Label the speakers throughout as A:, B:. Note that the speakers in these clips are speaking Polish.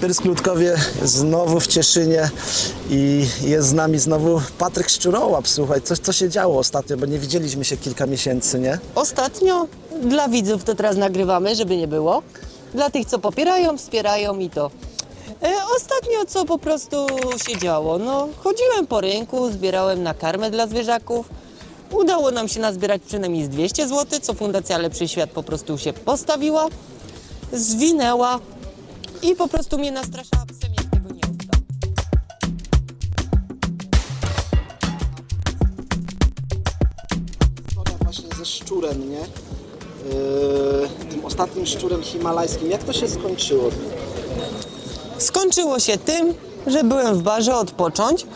A: Pyrskutkowie znowu w Cieszynie i jest z nami znowu Patryk Szczurołap. Słuchaj, coś co się działo ostatnio, bo nie widzieliśmy się kilka miesięcy, nie?
B: Ostatnio dla widzów to teraz nagrywamy, żeby nie było. Dla tych, co popierają, wspierają i to. E, ostatnio co po prostu się działo? No, chodziłem po rynku, zbierałem na karmę dla zwierzaków. Udało nam się nazbierać przynajmniej z 200 zł, co Fundacja Lepszy Świat po prostu się postawiła, zwinęła i po prostu mnie nastraszała psem, jak tego nie oddam.
A: Historia właśnie ze szczurem, nie? Yy, tym ostatnim szczurem himalajskim. Jak to się skończyło?
B: Skończyło się tym, że byłem w barze odpocząć.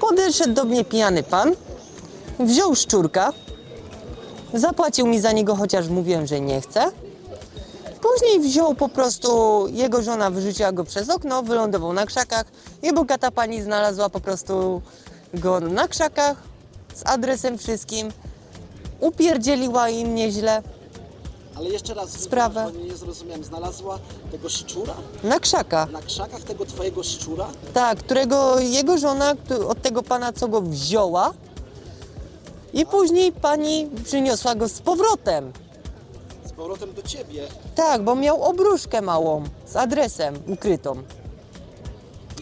B: Podeszedł do mnie pijany pan, wziął szczurka, zapłacił mi za niego, chociaż mówiłem, że nie chcę. Później wziął po prostu, jego żona wyrzuciła go przez okno, wylądował na krzakach i bogata pani znalazła po prostu go na krzakach z adresem wszystkim. Upierdzieliła im nieźle
A: Ale jeszcze raz,
B: Sprawę.
A: bo nie zrozumiałem. Znalazła tego szczura
B: na krzakach.
A: na krzakach tego twojego szczura?
B: Tak, którego jego żona któ- od tego pana, co go wzięła i później pani przyniosła go z powrotem.
A: Powrotem do ciebie.
B: Tak, bo miał obruszkę małą z adresem ukrytą.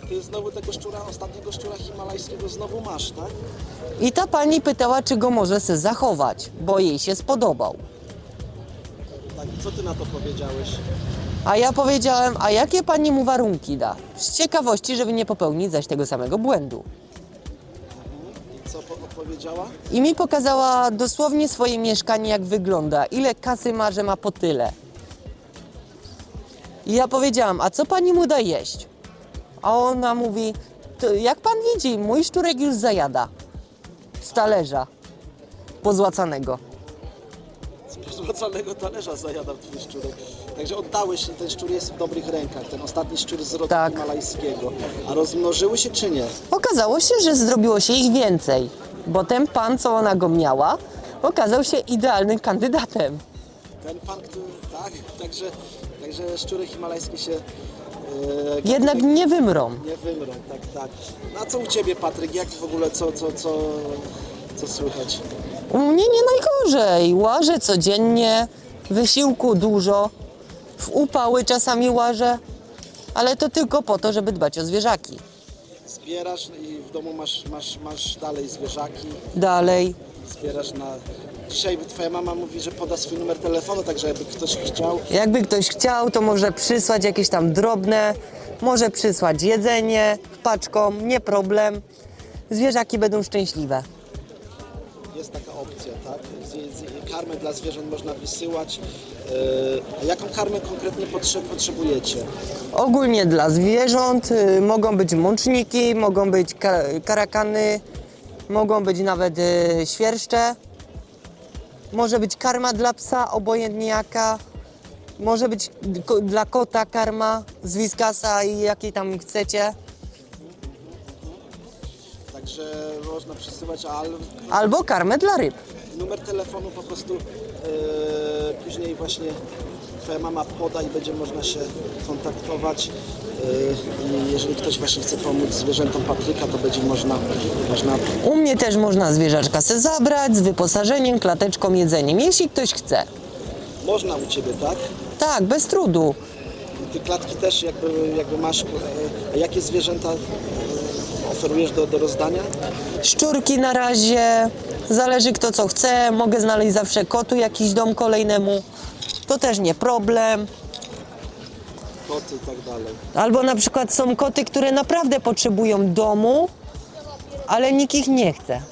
A: I ty znowu tego szczura, ostatniego szczura himalajskiego znowu masz, tak?
B: I ta pani pytała, czy go może se zachować, bo jej się spodobał.
A: Tak, co ty na to powiedziałeś?
B: A ja powiedziałem, a jakie pani mu warunki da? Z ciekawości, żeby nie popełnić zaś tego samego błędu.
A: I co po- odpowiedziała?
B: I mi pokazała dosłownie swoje mieszkanie, jak wygląda, ile kasy ma, że ma po tyle. I ja powiedziałam, a co pani mu da jeść? A ona mówi, "To jak pan widzi, mój szczurek już zajada z talerza pozłacanego.
A: Z pozłacanego talerza zajadał twój szczurek. Także oddałeś, ten szczur jest w dobrych rękach, ten ostatni szczur z rodu
B: Tak.
A: himalajskiego. A rozmnożyły się czy nie?
B: Okazało się, że zrobiło się ich więcej, bo ten pan, co ona go miała, okazał się idealnym kandydatem.
A: Ten pan, który, tak, także, także szczury himalajskie się e,
B: Jednak nie wymrą.
A: nie wymrą, tak, tak. No a co u Ciebie Patryk, jak w ogóle, co, co, co, co słychać?
B: U mnie nie najgorzej. Łażę codziennie, wysiłku dużo, w upały czasami łażę, ale to tylko po to, żeby dbać o zwierzaki.
A: Zbierasz i w domu masz, masz, masz dalej zwierzaki,
B: Dalej.
A: zbierasz na... Dzisiaj Twoja mama mówi, że poda swój numer telefonu, także jakby ktoś chciał,
B: Jakby ktoś chciał, to może przysłać jakieś tam drobne, może przysłać jedzenie paczką, nie problem. Zwierzaki będą szczęśliwe.
A: Karmę dla zwierząt można wysyłać. Yy, a jaką karmę konkretnie potrze, potrzebujecie?
B: Ogólnie dla zwierząt y, mogą być mączniki, mogą być ka karakany, mogą być nawet y, świerszcze. Może być karma dla psa, obojętnie jaka. Może być dla kota karma z Wiskasa i jakiej tam chcecie.
A: Także można przesyłać, ale
B: Albo karmę dla ryb.
A: numer telefonu po prostu yy, później właśnie Twoja mama poda i będzie można się kontaktować. Yy, I jeżeli ktoś właśnie chce pomóc zwierzętom Patryka, to będzie można, można
B: U mnie też można zwierzaczka se zabrać z wyposażeniem, klateczką, jedzeniem, jeśli ktoś chce.
A: można u Ciebie, tak?
B: Tak, bez trudu.
A: Ty klatki też jakby, jakby masz, e, jakie zwierzęta oferujesz do, do rozdania?
B: Szczurki na razie, zależy kto co chce, mogę znaleźć zawsze kotu jakiś dom kolejnemu, to też nie problem.
A: Koty i tak dalej.
B: Albo na przykład są koty, które naprawdę potrzebują domu, ale nikt ich nie chce.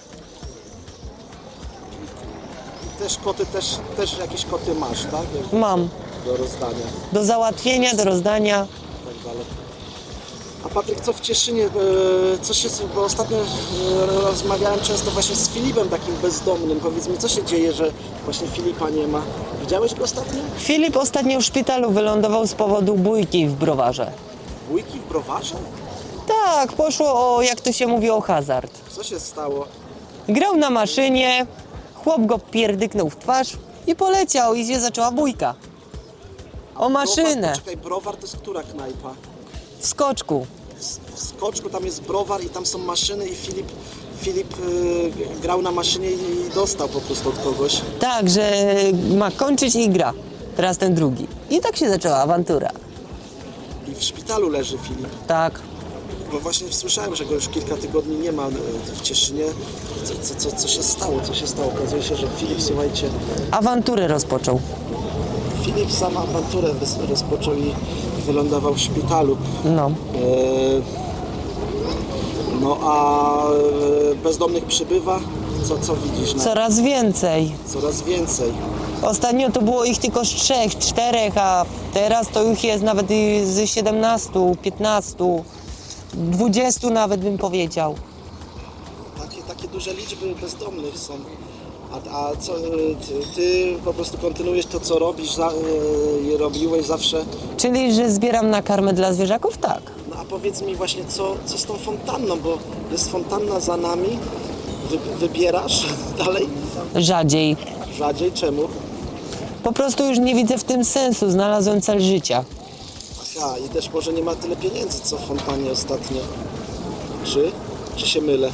A: Też koty, też, też jakieś koty masz, tak?
B: Mam
A: Do rozdania
B: do załatwienia, do rozdania.
A: i tak dalej. A Patryk, co w Cieszynie, e, co się, bo ostatnio e, rozmawiałem często właśnie z Filipem takim bezdomnym. Powiedz mi, co się dzieje, że właśnie Filipa nie ma? Widziałeś go ostatnio?
B: Filip ostatnio w szpitalu wylądował z powodu bójki w browarze.
A: Bójki w browarze?
B: Tak, poszło o, jak to się mówi, o hazard.
A: Co się stało?
B: Grał na maszynie, chłop go pierdyknął w twarz i poleciał i się zaczęła bójka. O maszynę.
A: Browar, poczekaj, browar to jest która knajpa?
B: W skoczku.
A: w- w skoczku tam jest browar i tam są maszyny i Filip, Filip y, grał na maszynie i dostał po prostu od kogoś.
B: Tak, że ma kończyć i gra. Teraz ten drugi. I tak się zaczęła awantura.
A: I w szpitalu leży Filip.
B: Tak.
A: Bo właśnie słyszałem, że go już kilka tygodni nie ma y, w Cieszynie. Co, co, co, co się stało? Co się stało? Okazuje się, że Filip, słuchajcie,
B: Awanturę rozpoczął.
A: Filip sam awanturę rozpoczął i wylądował w szpitalu.
B: No.
A: E, No a e, bezdomnych przybywa? Co, co widzisz? Na,
B: Coraz więcej.
A: Coraz więcej.
B: Ostatnio to było ich tylko z trzech, czterech, a teraz to już jest nawet z 17, 15, 20 nawet bym powiedział.
A: Takie, takie duże liczby bezdomnych są. A, a co, e, ty, ty po prostu kontynuujesz to, co robisz, za, e, robiłeś zawsze.
B: Czyli, że zbieram na karmę dla zwierzaków? Tak.
A: No a powiedz mi właśnie, co, co z tą fontanną, bo jest fontanna za nami. Wy, wybierasz dalej?
B: Rzadziej.
A: Rzadziej. Czemu?
B: Po prostu już nie widzę w tym sensu, znalazłem cel życia.
A: Aha, i też może nie ma tyle pieniędzy, co w fontannie ostatnio. Czy? Czy się mylę?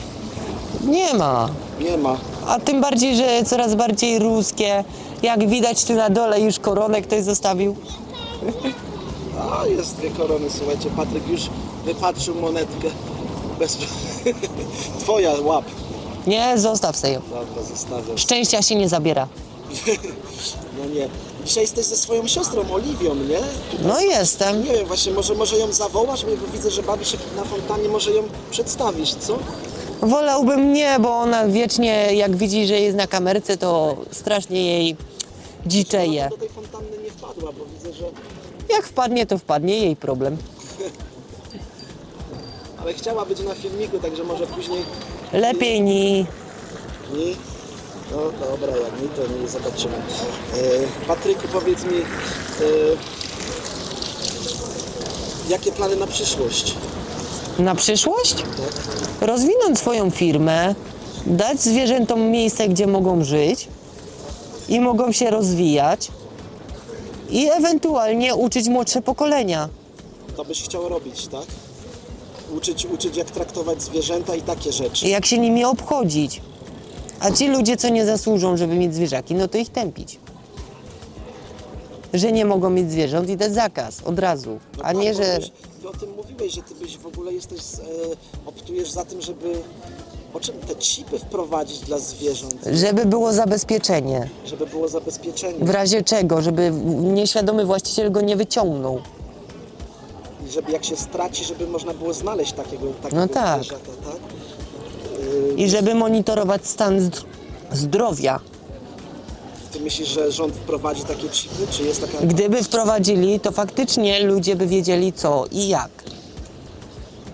B: Nie ma.
A: Nie ma.
B: A tym bardziej, że coraz bardziej ruskie. Jak widać tu na dole już koronę ktoś zostawił.
A: A, jest dwie korony, słuchajcie, Patryk już wypatrzył monetkę. Bez... Twoja, łap.
B: Nie, zostaw sobie ją.
A: Dobra, zostawiam.
B: Szczęścia się nie zabiera.
A: No nie. Dzisiaj jesteś ze swoją siostrą Oliwią, nie?
B: No jestem.
A: Nie wiem, właśnie może, może ją zawołasz, bo widzę, że bawi się na fontannie, może ją przedstawisz, co?
B: Wolałbym nie, bo ona wiecznie, jak widzi, że jest na kamerce, to strasznie jej dziczeje.
A: Do tej fontanny nie wpadła, bo widzę, że...
B: Jak wpadnie, to wpadnie, jej problem.
A: Ale chciała być na filmiku, także może później...
B: Lepiej ni.
A: Nie? No dobra, jak nie, to nie zobaczymy. E, Patryku, powiedz mi, e, jakie plany na przyszłość?
B: Na przyszłość? Rozwinąć swoją firmę, dać zwierzętom miejsce, gdzie mogą żyć i mogą się rozwijać i ewentualnie uczyć młodsze pokolenia.
A: To byś chciał robić, tak? Uczyć, uczyć jak traktować zwierzęta i takie rzeczy.
B: jak się nimi obchodzić. A ci ludzie, co nie zasłużą, żeby mieć zwierzaki, no to ich tępić. Że nie mogą mieć zwierząt i dać zakaz od razu,
A: No
B: a
A: tak,
B: nie,
A: bo
B: że...
A: Ty o tym że ty byś w ogóle jesteś, e, optujesz za tym, żeby o czym te chipy wprowadzić dla zwierząt,
B: żeby było zabezpieczenie.
A: żeby było zabezpieczenie
B: W razie czego, żeby nieświadomy właściciel go nie wyciągnął.
A: i żeby jak się straci, żeby można było znaleźć takiego, takiego
B: No tak.
A: zwierzaka, tak?
B: I żeby monitorować stan zdr- zdrowia.
A: Ty myślisz, że rząd wprowadzi takie chipy, czy jest taka...
B: Gdyby wprowadzili, to faktycznie ludzie by wiedzieli co i jak.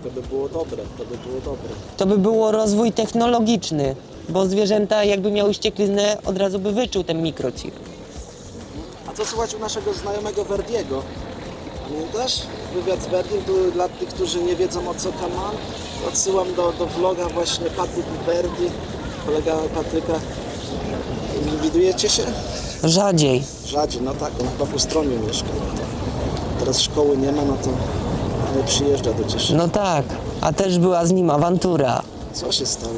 A: To by było dobre, to by było dobre.
B: To by było rozwój technologiczny, bo zwierzęta jakby miały ściekliznę, od razu by wyczuł ten mikrochip.
A: A co słychać u naszego znajomego Verdiego? Pamiętasz? Wywiad z Verdim, tu dla tych, którzy nie wiedzą o co tam mam, odsyłam do, do vloga właśnie Patryk Verdi, kolega Patryka. Widujecie się?
B: Rzadziej.
A: Rzadziej, no tak, on chyba w Ustroniu mieszka. No to teraz szkoły nie ma, no to nie przyjeżdża do Cieszyna.
B: No tak, a też była z nim awantura.
A: Co się stało?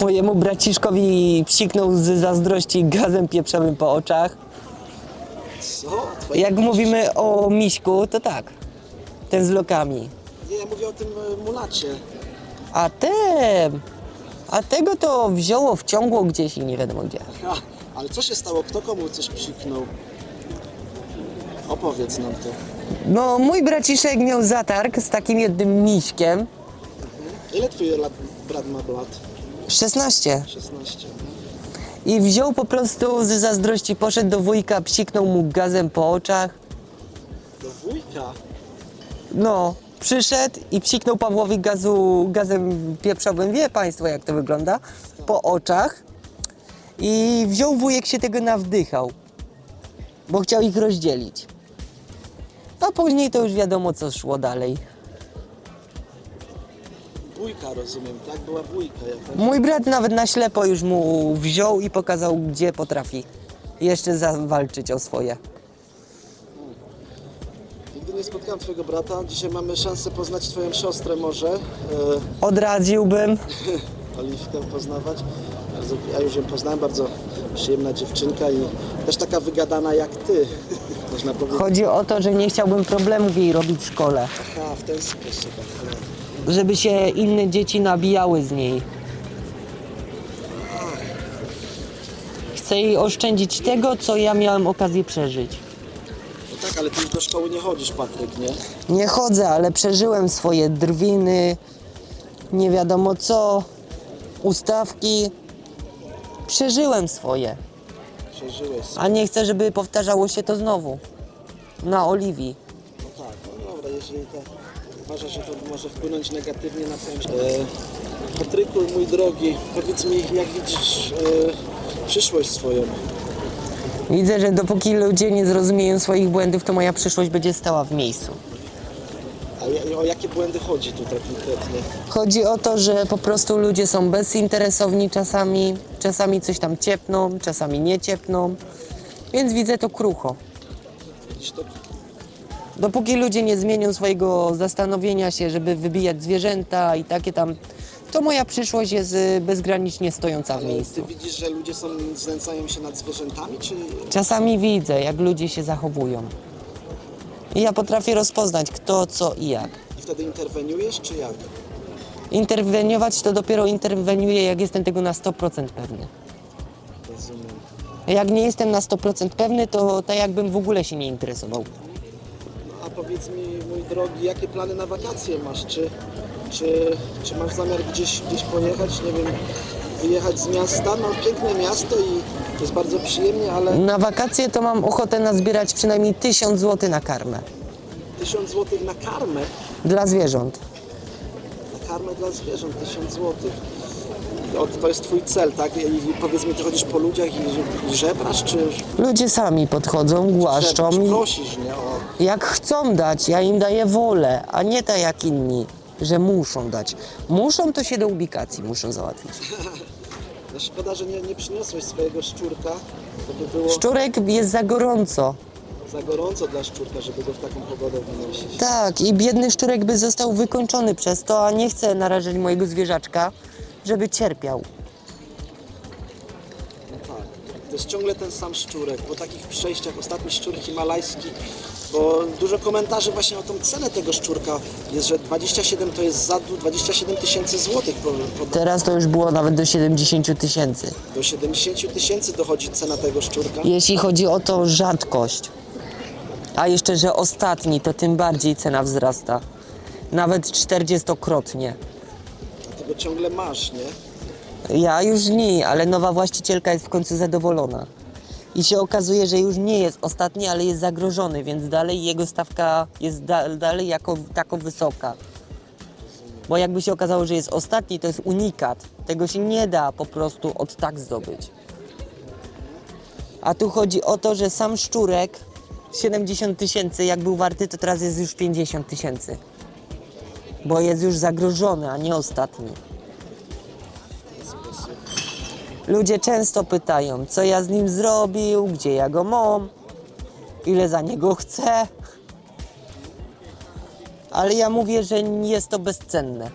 B: Mojemu braciszkowi psiknął z zazdrości gazem pieprzowym po oczach.
A: Co? Twoje...
B: Jak mówimy o miśku, to tak. Ten z lokami.
A: Nie, ja mówię o tym e, mulacie.
B: A ten... A tego to wzięło, wciągło gdzieś i nie wiadomo gdzie.
A: Ha, ale co się stało? Kto komu coś psiknął? Opowiedz nam to.
B: No, mój braciszek miał zatarg z takim jednym miśkiem.
A: Ile twój lat, brat ma lat?
B: 16.
A: 16.
B: I wziął po prostu z zazdrości, poszedł do wujka, psiknął mu gazem po oczach.
A: Do wujka?
B: No, przyszedł i psiknął Pawłowi gazu, gazem pieprzowym. Wie państwo, jak to wygląda? Po oczach. I wziął wujek się tego nawdychał, bo chciał ich rozdzielić. A później to już wiadomo, co szło dalej.
A: Bójka, rozumiem, tak? Była bójka jakaś.
B: Mój brat nawet na ślepo już mu wziął i pokazał, gdzie potrafi jeszcze zawalczyć o swoje.
A: Nigdy nie spotkałem twojego brata. Dzisiaj mamy szansę poznać twoją siostrę może. E,
B: Odradziłbym.
A: Oliwkę poznawać. Bardzo, ja już ją poznałem, bardzo przyjemna dziewczynka i też taka wygadana jak ty, można powiedzieć.
B: Chodzi o to, że nie chciałbym problemów jej robić w szkole.
A: Aha, w ten sposób.
B: Żeby się inne dzieci nabijały z niej. Chcę jej oszczędzić tego, co ja miałem okazję przeżyć.
A: No tak, ale ty już do szkoły nie chodzisz, Patryk, nie?
B: Nie chodzę, ale przeżyłem swoje drwiny, nie wiadomo co, ustawki. Przeżyłem swoje,
A: Przeżyłeś.
B: a nie chcę, żeby powtarzało się to znowu. Na Oliwii.
A: No tak, no dobra, jeżeli to uważasz, że to może wpłynąć negatywnie na twoją... E, Patryku, mój drogi, powiedz mi, jak widzisz e, przyszłość swoją?
B: Widzę, że dopóki ludzie nie zrozumieją swoich błędów, to moja przyszłość będzie stała w miejscu.
A: O jakie błędy chodzi tutaj konkretnie?
B: Chodzi o to, że po prostu ludzie są bezinteresowni czasami, czasami coś tam ciepną, czasami nie ciepną, więc widzę to krucho.
A: Widzisz to?
B: Dopóki ludzie nie zmienią swojego zastanowienia się, żeby wybijać zwierzęta i takie tam, to moja przyszłość jest y, bezgranicznie stojąca w
A: Ale
B: miejscu.
A: ty widzisz, że ludzie są, znęcają się nad zwierzętami, czy
B: Czasami widzę, jak ludzie się zachowują. I ja potrafię rozpoznać kto, co i jak.
A: i wtedy interweniujesz, czy jak?
B: Interweniować to dopiero interweniuję, jak jestem tego na 100% pewny.
A: Rozumiem.
B: Jak nie jestem na 100% pewny, to tak jakbym w ogóle się nie interesował.
A: No, a powiedz mi, mój drogi, jakie plany na wakacje masz? Czy, czy, czy masz zamiar gdzieś, gdzieś pojechać, nie wiem, wyjechać z miasta? No piękne miasto i jest bardzo przyjemnie, ale
B: Na wakacje to mam ochotę nazbierać przynajmniej 1000 zł na karmę.
A: 1000 zł na karmę,
B: Dla zwierząt.
A: na karmę dla zwierząt, 1000 zł. O, to jest twój cel, tak? I powiedz mi, ty chodzisz po ludziach i i żebrasz, czy
B: Ludzie sami podchodzą, głaszczą i
A: prosisz, nie? O,
B: jak chcą dać, ja im daję wolę, a nie tak jak inni, że muszą dać. Muszą to się do ubikacji muszą załatwić.
A: no szkoda, że nie, nie przyniosłeś swojego szczurka, to by było
B: Szczurek jest za gorąco.
A: za gorąco dla szczurka, żeby go w taką pogodę wynosić.
B: Tak, i biedny szczurek by został wykończony przez to, a nie chcę narażać mojego zwierzaczka, żeby cierpiał.
A: Tak. To jest ciągle ten sam szczurek. Po takich przejściach, ostatni szczur himalajski, bo dużo komentarzy właśnie o tą cenę tego szczurka jest, że 27 to jest za du- 27 tysięcy złotych. Po, po,
B: Teraz to już było nawet do 70 tysięcy.
A: do 70 tysięcy dochodzi cena tego szczurka.
B: Jeśli chodzi o to rzadkość, a jeszcze, że ostatni, to tym bardziej cena wzrasta. Nawet 40-krotnie.
A: Dlatego ciągle masz, nie?
B: Ja już nie, ale nowa właścicielka jest w końcu zadowolona. I się okazuje, że już nie jest ostatni, ale jest zagrożony, więc dalej jego stawka jest da, dalej jako tako wysoka. Bo jakby się okazało, że jest ostatni, to jest unikat. Tego się nie da po prostu od tak zdobyć. A tu chodzi o to, że sam szczurek 70 tysięcy, jak był warty, to teraz jest już 50 tysięcy. Bo jest już zagrożony, a nie ostatni. Ludzie często pytają, co ja z nim zrobił, gdzie ja go mam, ile za niego chcę. Ale ja mówię, że jest to bezcenne.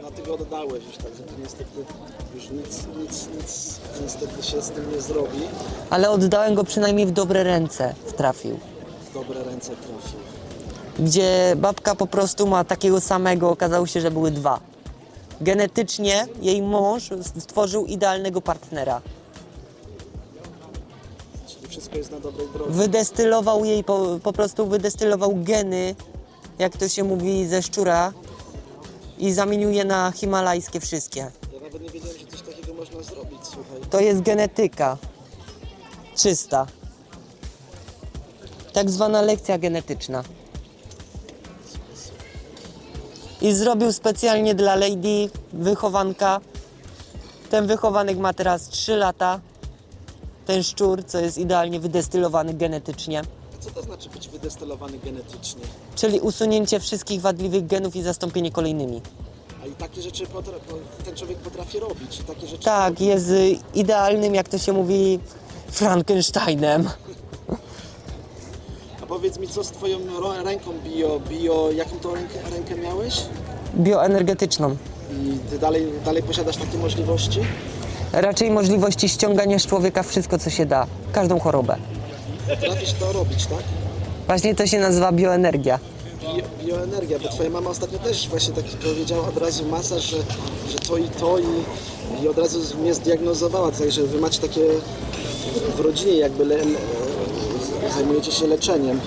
A: Dlatego oddałeś już, także tu niestety już nic, nic, nic niestety się z tym nie zrobi.
B: Ale oddałem go przynajmniej w dobre ręce, trafił.
A: W dobre ręce trafił.
B: Gdzie babka po prostu ma takiego samego, okazało się, że były dwa. Genetycznie jej mąż stworzył idealnego partnera.
A: Czyli wszystko jest na dobrej drodze.
B: Wydestylował jej, po, po prostu wydestylował geny, jak to się mówi, ze szczura i zamienił je na himalajskie wszystkie.
A: Ja nawet nie wiedziałem, że coś takiego można zrobić, słuchaj.
B: To jest genetyka czysta. Tak zwana lekcja genetyczna. I zrobił specjalnie dla Lady wychowanka. Ten wychowanek ma teraz 3 lata. Ten szczur, co jest idealnie wydestylowany genetycznie.
A: A co to znaczy być wydestylowany genetycznie?
B: Czyli usunięcie wszystkich wadliwych genów i zastąpienie kolejnymi.
A: A i takie rzeczy potra- ten człowiek potrafi robić. Takie rzeczy
B: Tak, jest y, idealnym, jak to się mówi, Frankensteinem.
A: Powiedz mi, co z twoją ręką bio, bio, jaką to rękę, rękę miałeś?
B: Bioenergetyczną.
A: I ty dalej, dalej posiadasz takie możliwości?
B: Raczej możliwości ściągania z człowieka wszystko, co się da. Każdą chorobę.
A: Trafisz to robić, tak?
B: Właśnie to się nazywa bioenergia.
A: Bio, bioenergia, bo twoja mama ostatnio też właśnie tak powiedziała od razu masaż, że, że to i to i, i od razu mnie zdiagnozowała, także wy macie takie w rodzinie jakby le, zajmujecie się leczeniem.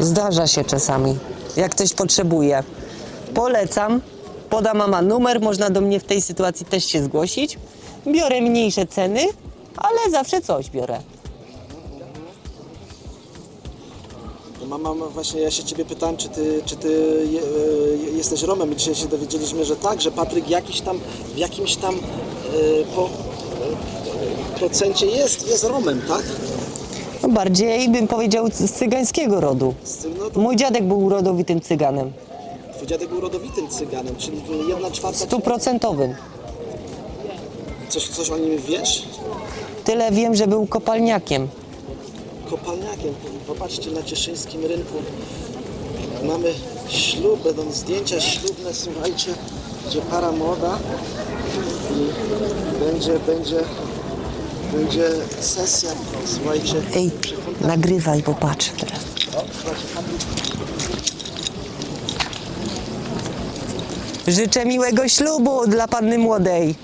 B: Zdarza się czasami, jak ktoś potrzebuje. Polecam. Poda mama numer, można do mnie w tej sytuacji też się zgłosić. Biorę mniejsze ceny, ale zawsze coś biorę.
A: To Mama, ma- właśnie ja się ciebie pytałem, czy ty, czy ty je, e, jesteś Romem i dzisiaj się dowiedzieliśmy, że tak, że Patryk jakiś tam, w jakimś tam e, po, e, procencie jest, jest Romem, tak?
B: No bardziej bym powiedział z cygańskiego rodu.
A: No
B: Mój dziadek był rodowitym cyganem,
A: twój dziadek był rodowitym cyganem, czyli jedna czwarta...
B: stuprocentowym.
A: Coś, coś o nim wiesz?
B: Tyle wiem, że był kopalniakiem.
A: Kopalniakiem. Popatrzcie na cieszyńskim rynku. Mamy ślub, będą zdjęcia ślubne, słuchajcie, gdzie para młoda i będzie, będzie, będzie sesja, słuchajcie.
B: Ej, nagrywaj, bo patrz teraz. Życzę miłego ślubu dla panny młodej.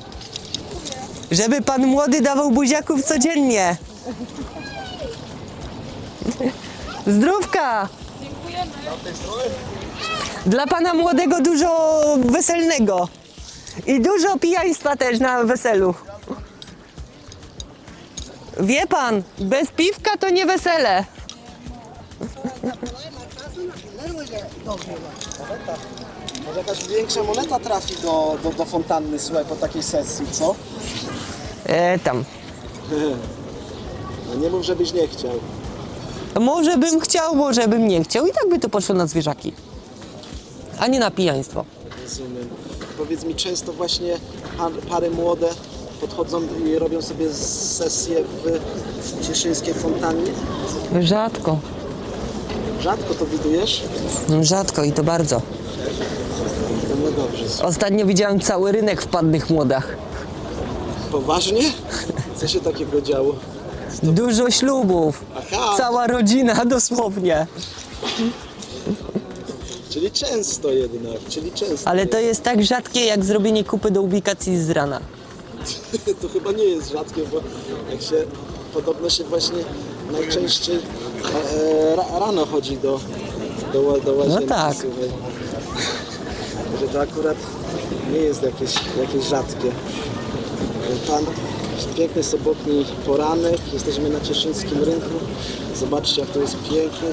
B: Żeby pan młody dawał buziaków codziennie. Zdrówka! Dla pana młodego dużo weselnego. I dużo pijaństwa też na weselu. Wie pan, bez piwka to nie wesele.
A: Może jakaś większa moneta trafi do, do, do fontanny, słuchaj, po takiej sesji, co?
B: E, tam.
A: No nie mów, żebyś nie chciał.
B: Może bym chciał, może bym nie chciał. I tak by to poszło na zwierzaki. A nie na pijaństwo.
A: Rozumiem. Powiedz mi, często właśnie par, pary młode podchodzą i robią sobie sesję w cieszyńskiej fontannie?
B: Rzadko.
A: Rzadko to widujesz?
B: Rzadko i to bardzo.
A: No dobrze.
B: Ostatnio widziałem cały rynek w pannych młodach.
A: Poważnie? Co się takiego działo?
B: Dużo ślubów.
A: Aha.
B: Cała rodzina dosłownie.
A: Czyli często jednak, czyli często.
B: Ale to jest tak rzadkie jak zrobienie kupy do ubikacji z rana.
A: To chyba nie jest rzadkie, bo jak się podobno się właśnie najczęściej e, ra, rano chodzi do, do, do łazienki.
B: No tak.
A: Słuchaj. Że to akurat nie jest jakieś, jakieś rzadkie. Pan piękny sobotni poranek, jesteśmy na Cieszyńskim rynku. Zobaczcie jak to jest piękne.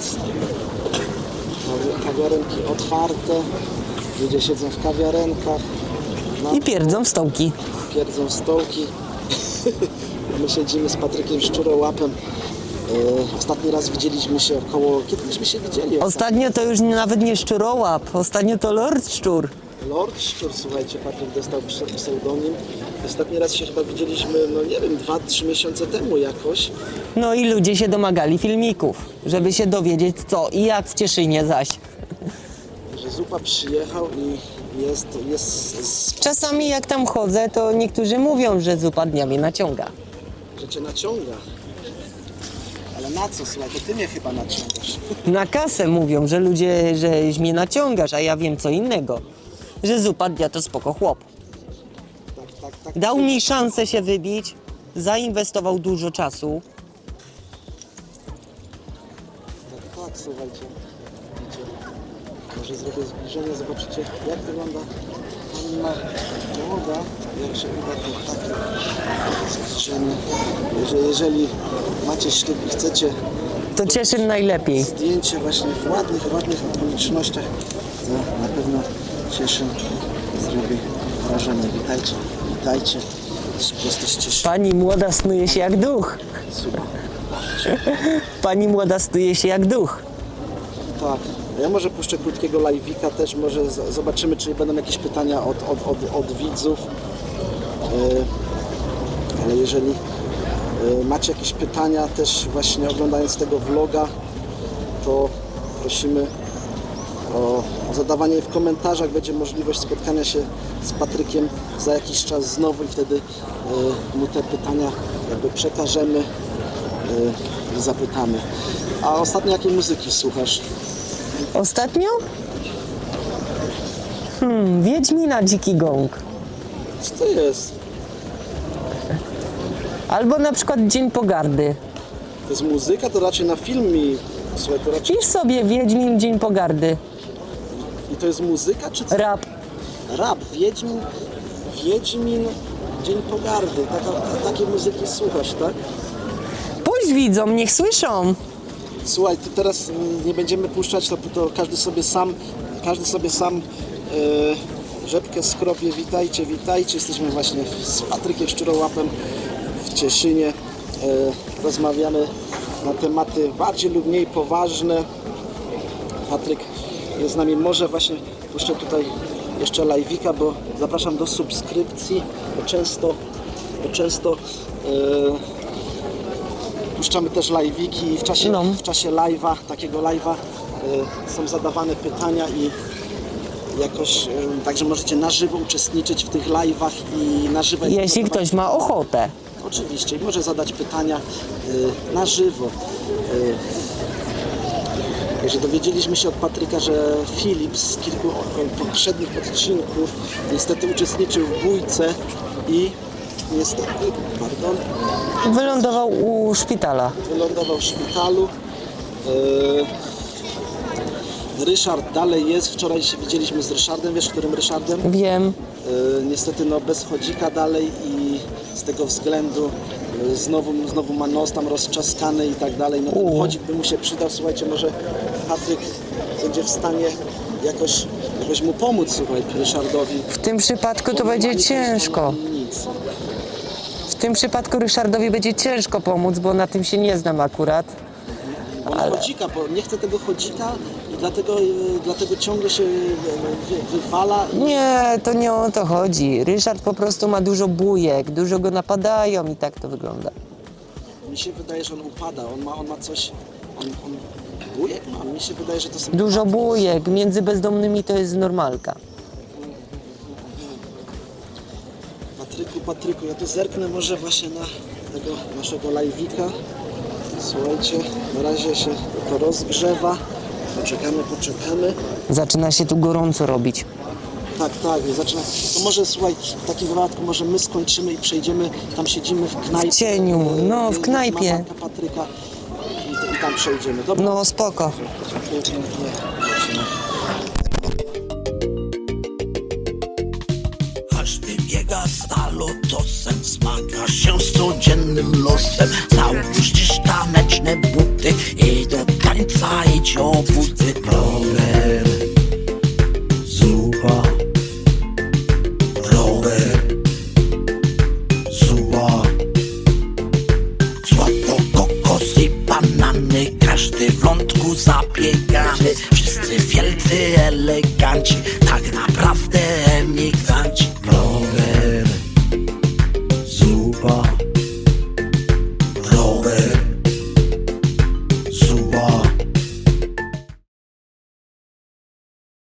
A: Kawi- Kawiarenki otwarte, ludzie siedzą w kawiarenkach. No,
B: I pierdzą w stołki.
A: Pierdzą stołki. My siedzimy z Patrykiem Szczurołapem. E, ostatni raz widzieliśmy się około... Kiedy myśmy się widzieli?
B: Ostatnio to już nawet nie szczurołap. Ostatnio to Lord Szczur.
A: Lord Szczur, słuchajcie, Patryk dostał pse- pseudonim. Ostatni raz się chyba widzieliśmy, no nie wiem, dwa, trzy miesiące temu jakoś.
B: No i ludzie się domagali filmików, żeby się dowiedzieć co i jak w Cieszynie zaś.
A: Że Zupa przyjechał i jest, jest,
B: Czasami jak tam chodzę, to niektórzy mówią, że zupa dnia mnie naciąga.
A: że cię naciąga. Ale na co, słuchaj, to ty mnie chyba naciągasz.
B: Na kasę mówią, że ludzie, że mnie naciągasz, a ja wiem co innego. Że zupa dnia to spoko chłop.
A: Tak, tak, tak.
B: Dał mi szansę się wybić, zainwestował dużo czasu.
A: Tak, tak, słuchajcie. Może zrobię zbliżenie, zobaczycie jak wygląda panna młoda, jak się uda to takie zbliżenie. Jeżeli, jeżeli macie ślub i chcecie
B: To Cieszyn najlepiej.
A: zdjęcie właśnie w ładnych, ładnych okolicznościach, to na pewno cieszę, zrobi wrażenie. Witajcie, witajcie. Prosto z Cieszyna.
B: Pani młoda snuje się jak duch.
A: Super.
B: Pani młoda snuje się jak duch.
A: Tak. Ja może puszczę krótkiego live'ika też, może zobaczymy, czy będą jakieś pytania od, od, od, od widzów. E, ale jeżeli e, macie jakieś pytania też właśnie oglądając tego vloga, to prosimy o zadawanie w komentarzach. Będzie możliwość spotkania się z Patrykiem za jakiś czas znowu i wtedy e, mu te pytania jakby przekażemy i zapytamy. A ostatnio jakiej muzyki słuchasz?
B: Ostatnio? Hmm, Wiedźmina Dziki Gąg.
A: Co to jest?
B: Albo na przykład Dzień Pogardy.
A: To jest muzyka? To raczej na film mi... Słuchaj, to raczej...
B: Pisz sobie Wiedźmin Dzień Pogardy.
A: I to jest muzyka, czy co?
B: Rap.
A: Rap, Wiedźmin, Wiedźmin, Dzień Pogardy. Taka, ta, takiej muzyki słuchasz, tak?
B: Puść widzom, niech słyszą.
A: Słuchaj, tu teraz mm, nie będziemy puszczać, to, to każdy sobie sam, każdy sobie sam e, rzepkę skropie. Witajcie, witajcie. Jesteśmy właśnie z Patrykiem Szczurołapem w Cieszynie. E, rozmawiamy na tematy bardziej lub mniej poważne. Patryk jest z nami. Może właśnie puszczę tutaj jeszcze live'ika, bo zapraszam do subskrypcji, bo często, bo często e, puszczamy też live'iki i w czasie,
B: No.
A: w czasie live'a, takiego live'a e, są zadawane pytania i jakoś, e, także możecie na żywo uczestniczyć w tych live'ach i na żywo...
B: Jeśli ktoś ma ochotę.
A: Oczywiście, i może zadać pytania y, na żywo. Y, Także dowiedzieliśmy się od Patryka, że Filip z kilku poprzednich odcinków niestety uczestniczył w bójce i niestety, pardon,
B: Wylądował u szpitala.
A: wylądował w szpitalu. Y, Ryszard dalej jest. Wczoraj się widzieliśmy z Ryszardem. Wiesz, którym Ryszardem?
B: Wiem.
A: E, niestety no, bez chodzika dalej i z tego względu e, znowu, znowu ma nos tam rozczaskany i tak dalej. No ten
B: U.
A: chodzik by mu się przydał. Słuchajcie, może Patryk będzie w stanie jakoś, jakoś mu pomóc, słuchaj, Ryszardowi.
B: W tym przypadku to
A: Bo
B: będzie ciężko.
A: Nic.
B: W tym przypadku Ryszardowi będzie ciężko pomóc, bo na tym się nie znam akurat.
A: On chodzika, bo nie chce tego chodzika i dlatego, e, dlatego ciągle się wy, wywala. i-
B: Nie, to nie o to chodzi. Ryszard po prostu ma dużo bujek, dużo go napadają i tak to wygląda.
A: Mi się wydaje, że on upada. On ma, on ma coś... On, on bujek ma. Mi się wydaje, że to są...
B: Dużo bujek, między bezdomnymi to jest normalka.
A: Patryku, ja tu zerknę może właśnie na tego naszego live'ika. Słuchajcie, na razie się to rozgrzewa. Poczekamy, poczekamy.
B: Zaczyna się tu gorąco robić.
A: Tak, tak, zaczyna. To może słuchaj, w takim wypadku może my skończymy i przejdziemy, tam siedzimy w knajpie.
B: W cieniu, no, w knajpie.
A: Patryka i, i tam przejdziemy. Dobra?
B: No spoko.
A: Pięknie.
C: Losem Załóż dziś taneczne buty i do tańca idź o buty